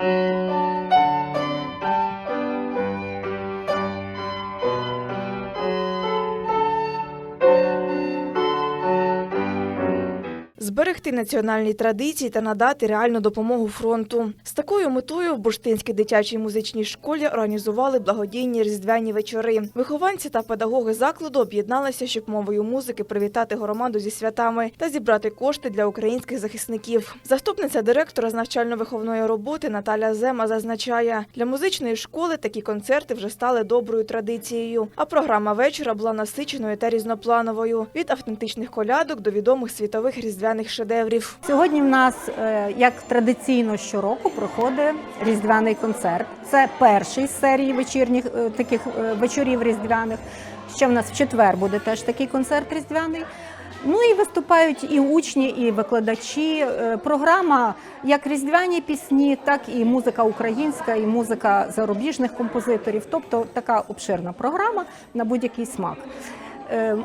Música зберегти національні традиції та надати реальну допомогу фронту. З такою метою в Бурштинській дитячій музичній школі організували благодійні різдвяні вечори. Вихованці та педагоги закладу об'єдналися, щоб мовою музики привітати громаду зі святами та зібрати кошти для українських захисників. Заступниця директора з навчально-виховної роботи Наталя Зема зазначає, для музичної школи такі концерти вже стали доброю традицією. А програма вечора була насиченою та різноплановою від автентичних колядок до відомих світових різдвяних шедеврів. Сьогодні в нас, е, як традиційно щороку, проходить різдвяний концерт. Це перший з серії вечірніх е, таких е, вечорів різдвяних. Ще в нас в четвер буде теж такий концерт різдвяний. Ну і виступають і учні, і викладачі. Програма як різдвяні пісні, так і музика українська, і музика зарубіжних композиторів. Тобто така обширна програма на будь-який смак. Е,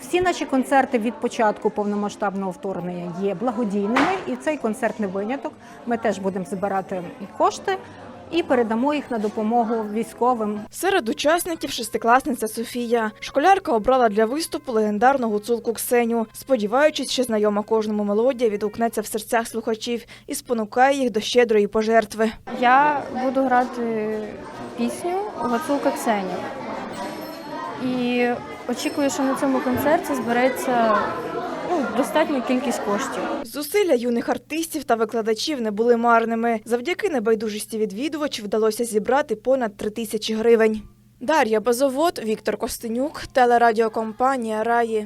Всі наші концерти від початку повномасштабного вторгнення є благодійними, і цей концерт не виняток. Ми теж будемо збирати кошти і передамо їх на допомогу військовим. Серед учасників шестикласниця Софія. Школярка обрала для виступу легендарну гуцулку Ксеню, сподіваючись, що знайома кожному мелодія відгукнеться в серцях слухачів і спонукає їх до щедрої пожертви. Я буду грати пісню Гацулка Ксеня. Очікую, що на цьому концерті збереться ну, достатня кількість коштів. Зусилля юних артистів та викладачів не були марними. Завдяки небайдужості відвідувачів вдалося зібрати понад три тисячі гривень. Дар'я Базовод, Віктор Костенюк, телерадіокомпанія Раї.